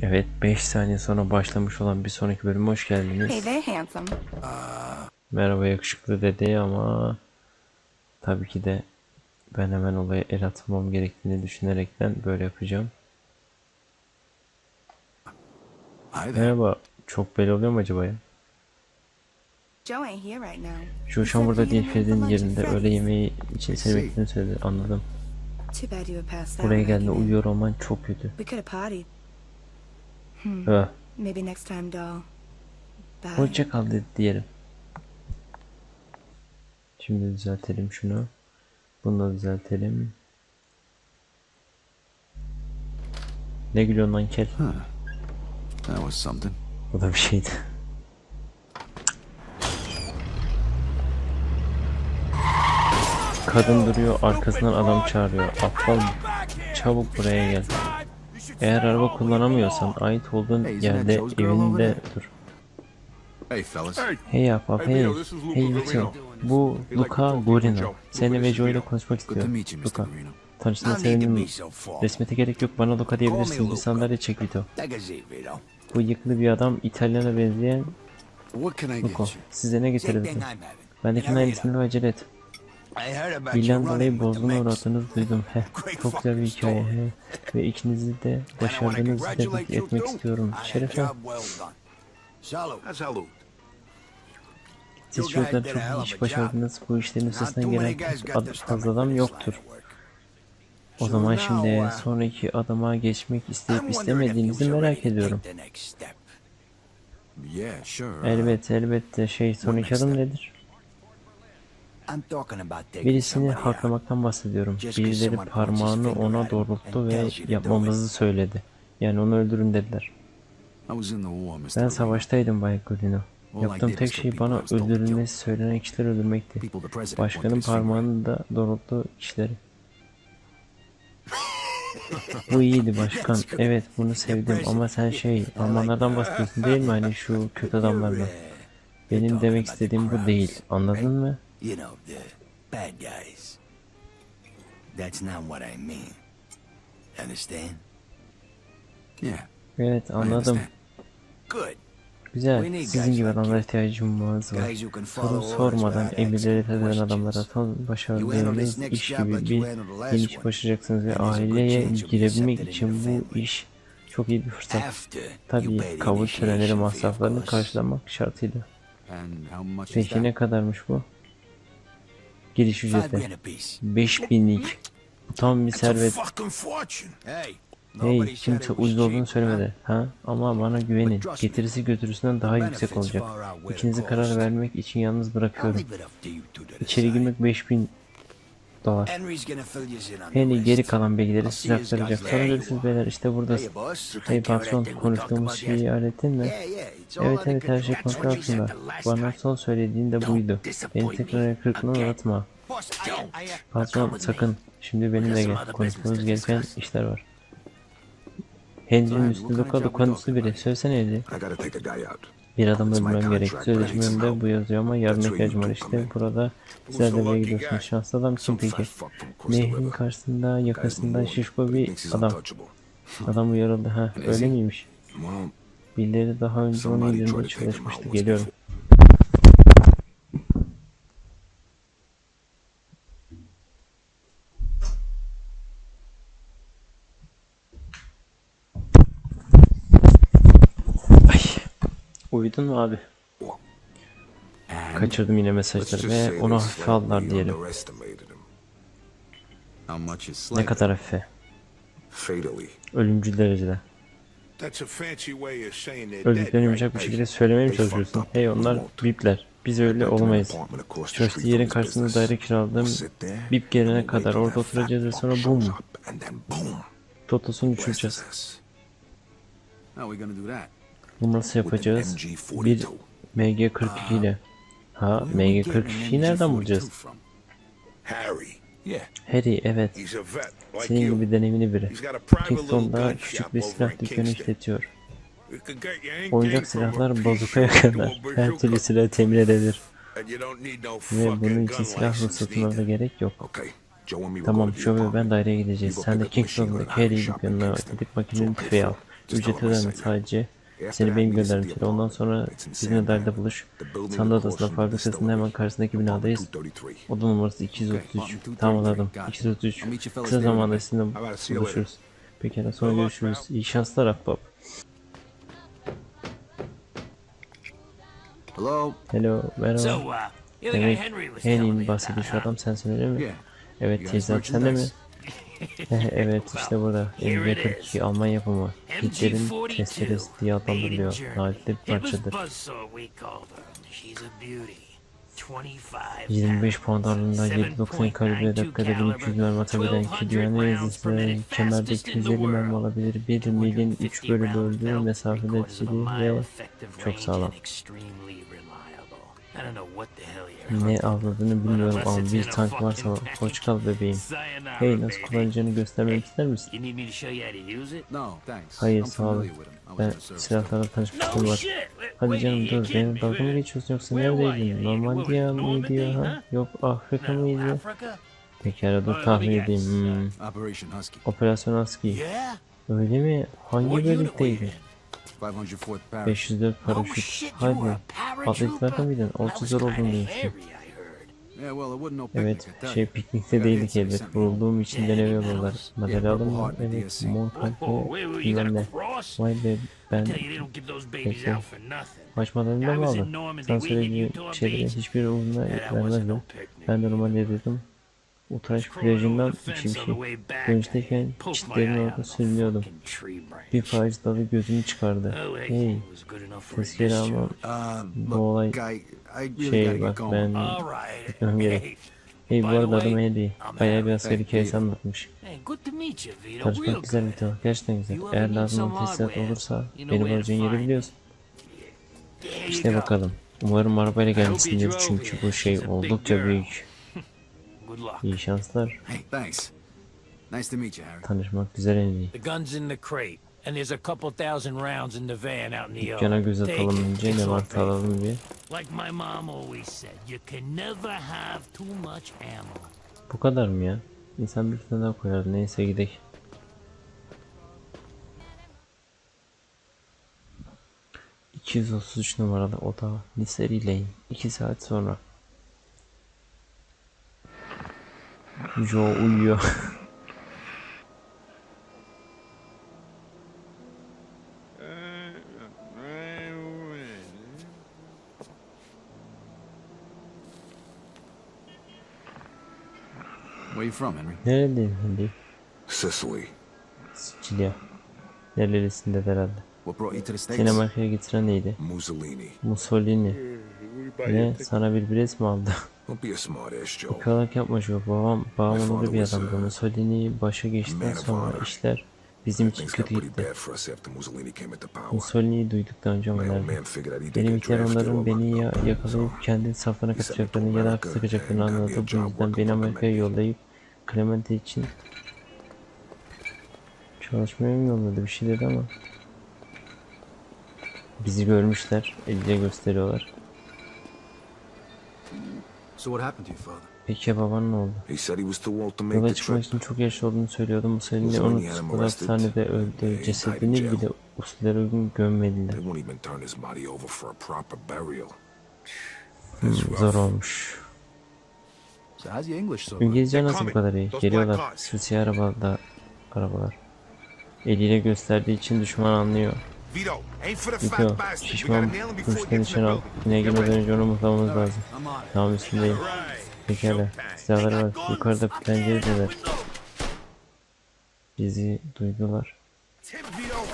Evet 5 saniye sonra başlamış olan bir sonraki bölüme hoş Hey geldiniz. there, handsome. Merhaba yakışıklı dedi ama tabii ki de ben hemen olaya el atmam gerektiğini düşünerekten böyle yapacağım. Hi there. Merhaba çok belli oluyor mu acaba ya? Joe ain't here right now. Şu şu an burada değil Feride'nin yerinde öğle yemeği için seni beklediğini söyledi anladım. Too bad you were passed out. Buraya geldiğinde uyuyor olman çok kötü. Partied. Öh, Maybe next time, doll. Bye. hoşça kal dedi diyelim. Şimdi düzeltelim şunu. Bunu da düzeltelim. Ne gülüyorsun lan kel? That was something. O da bir şeydi. Kadın duruyor arkasından adam çağırıyor. Aptal çabuk buraya gel. Eğer araba kullanamıyorsan ait olduğun yerde evinde dur. Hey, ahbap hey. Hey Vito. Bu Luca Gorino. Seni ve Joe ile konuşmak Good to istiyor. meet you, Mr. Luca. Tanıştığına sevindim. Resmete gerek yok. Bana Luca diyebilirsin. Bir sandalye çek Vito. Bu yıklı bir adam İtalyana benzeyen Luca. Size ne getirebilirim? Bendekinin aynısını acele et. With the bozguna mix. uğrattığınızı duydum. Heh, çok güzel bir hikaye. He. Ve ikinizi de başardığınızı tebrik etmek istiyorum. a Şerefe. Siz çocuklar çok iyi iş başardınız. Bu işlerin üstesinden gelen fazla adam yoktur. O zaman şimdi uh, sonraki adama geçmek isteyip istemediğinizi merak ediyorum. uh, Elbette elbette şey sonraki adım nedir? Birisini haklamaktan bahsediyorum. Birileri parmağını ona doğrulttu ve yapmamızı söyledi. Yani onu öldürün dediler. Ben savaştaydım Bay Godino. Yaptığım tek şey bana öldürülmesi söylenen kişileri öldürmekti. Başkanın parmağını da doğrulttu kişileri. Bu iyiydi başkan. Evet bunu sevdim ama sen şey Almanlardan bahsediyorsun değil mi hani şu kötü adamlardan. Benim demek istediğim bu değil. Anladın mı? You know, the bad guys. That's not what I mean. Understand? Yeah, Evet anladım. Good. Güzel. Sizin gibi adamlara ihtiyacımız var. Soru sormadan emirleri asking eden questions. adamlara handle başardığınız iş gibi bir yeni iş one. başaracaksınız ve aileye girebilmek için bu iş çok iyi bir fırsat. Tabii kabul törenleri masraflarını karşılamak şartıyla. Peki ne kadarmış bu? Giriş ücreti. grand apiece. 5000'lik. Bu tam bir servet. Hey. Kimse ucuz olduğunu söylemedi. Ha? Ama bana güvenin. Getirisi götürüsünden daha yüksek olacak. İkinizi karar vermek için yalnız bırakıyorum. İçeri girmek 5000 on the Henry geri kalan bilgileri size aktaracak. Sonra görüşürüz beyler. İşte buradasın. Hey, patron konuştuğumuz şeyi hallettin mi? Evet evet her şey kontrol altında. Bana son söylediğin de buydu. Beni tekrar kırıklığına uğratma. Patron sakın. Şimdi benimle gel. Konuşmamız gereken işler var. Henry'nin Right, üstü what kind of Luka job we Luka'nın üstü talking biri. Söylesene Henry. Bir adam öldürmem gerek. contract, but I need some Sözleşmemde bu yazıyor ama yardım That's where you ihtiyacım var. İşte burada sizler de buraya gidiyorsunuz. Şanslı adam kim peki? Nehrin karşısında yakasında şişko bir adam. Adam uyarıldı. Ha öyle miymiş? Birileri daha önce onu indirmeye çalışmıştı. Geliyorum. Uyudun mu abi? Kaçırdım yine mesajları ve onu hafife aldılar diyelim. Ne kadar hafife? Ölümcül derecede. Öldüklerini yumuşak bir şekilde söylemeye mi çalışıyorsun? Hey onlar bipler. Biz öyle olamayız. street yerin karşısında daire there Bip gelene kadar orada oturacağız ve sonra boom. Totosunu us. How are we gonna do that? Bunu nasıl yapacağız? MG42. Bir MG42 ile. Ha Where are we getting MG42'yi an nereden MG42 bulacağız? Harry. Evet. Senin gibi deneyimli biri. Kingston'da küçük bir silah dükkanı işletiyor. Oyuncak silahlar bazukaya kadar her türlü bazooka. silah temin no Ve bunun için silah ruhsatına gerek yok. Tamam Joe ve ben daireye gideceğiz. Sen de Kingston'daki gun and Harry shop in dükkanına gidip makinenin tüfeği al. ücret ödeme sadece. Seni benim söyle. Ondan sonra bizimle derde buluş. The building Sandı across odasında fabrikasının hemen karşısındaki binadayız. 233. Oda numarası Okay, 233. apartment Tamam 233. anladım. Got it. 233. I'll meet you fellas Kısa zamanda sizinle buluşuruz. Pekala sonra görüşürüz. İyi şanslar ahbap. Hello? Hello, merhaba. So, uh, Demek Henry was telling me Henry'in about, bahsettiği şu adam sensin öyle mi? Yeah. Evet teyzem sende mi? Merchandise? evet işte burada. Here it M42 Alman yapımı. Hitler'in MG42, testeresi diye adlandırılıyor. Nadide bir parçadır. Buzzsaw we called her. She's a beauty. 25 25 pound ağırlığında Seven 7.90 kalibre dakikada two 1200 mermi atabilen ki 1200 dünyanın minute, kemerde fastest in the 250 mermi alabilir. 1 milin 3 bölü 250 round böldüğü mesafede etkili ve çok sağlam. Ne avladığını bilmiyorum ama bir tank varsa hoş kal bebeğim. Hey nasıl kullanacağını göstermemi ister misin? Hayır sağ was Ben silahlarla tanışmışlığım No var. Hadi canım dur benim dalga mı geçiyorsun yoksa neredeydin? Normandiya mıydı ya? Ha? Yok Afrika mıydı? Pekala dur tahmin edeyim. Hmm. Operation Husky. Operasyon. Yeah? Öyle mi? Hangi What 504 Oh paraşüt. Hadi. Atletlerden miydin? That Altı was zor kinda olduğunu diyorsun. Evet, şey piknikte değildik elbet. Vurulduğum için yollar. medals? Madalya aldım mı? Evet, got bilmem ne. Vay be ben Peki. maç madalyonu I mı aldın? Sen söylediğin şeylerin hiçbir umuruna Yeah, that wasn't vermezdi. no picnic. Ben de Romanya'daydım. Utraş Over plajından the şey. Dönüşteyken çitlerin eye orada out of a sürünüyordum. Bir faiz dalı gözümü çıkardı. Hey, tezkere. Um, bu olay şey bak ben. Gitmem gerek. Hey, bu arada adım Eddie. Bayağı bir askeri Vito. anlatmış. Tanışmak güzel bir tanı. Gerçekten güzel. Eğer lazım olan tesisat olursa beni bulacağın yeri biliyorsun. İşte bakalım. Umarım arabayla gelmişsindir çünkü bu şey oldukça büyük. İyi şanslar. Hey, thanks. Nice to meet you, Harry. Tanışmak güzel en iyi. The gun's in the crate, and there's a couple thousand rounds in the van out in the. Dükkana göz Take atalım it. önce ne var alalım diye. Like my mom always said, you can never have too much ammo. Bu kadar mı ya? İnsan bir tane daha koyar. Neyse gidelim. ...233 numaralı oda... ...Liseri Lane... ...2 saat sonra... Joe uyuyor. Where you from, Henry? Neredeydin Henry? Sicily. Sicilya. Nerelisinde herhalde. What brought you to the States? Seni Amerika'ya getiren neydi? Mussolini. Mussolini. Ne? Sana bir bilet mi aldı? Don't be a Joe. Yapma Joe. Babam, babam onurlu bir adamdı. uh, Mussolini başa geçtikten sonra işler bizim için kötü gitti. Mussolini'yi duyduktan önce ama My old nerede? man figured out he didn't Benim get ihtiyar drafted onların beni ya yakalayıp kendi saflarına katacaklarını ya da a anladı. Bu yüzden beni Amerika'ya yollayıp Clemente için çalışmaya mı yolladı bir şey dedi ama bizi görmüşler, eliyle gösteriyorlar. So what happened to your father? Peki ya baban ne oldu? He said he was too old to make Yola the çıkmak trip. için çok yaşlı olduğunu söylüyordu. Mussolini onu arrested. hastanede He öldü. Cesedini bile usulere uygun gömmediler. They won't even turn his body over for a proper burial. Hmm, zor olmuş. İngilizce nasıl bu kadar iyi? Geliyorlar. Süsi arabada arabalar. Eliyle gösterdiği için düşman anlıyor. Vito, şişman gotta nail him before he kılıçtan gets in nişan the al. Yine girmeden önce onu mutlamamız lazım. Tamam üstündeyim. Pekala. Silahları var. Yukarıda penceredeler. Bizi duydular. Tim Vito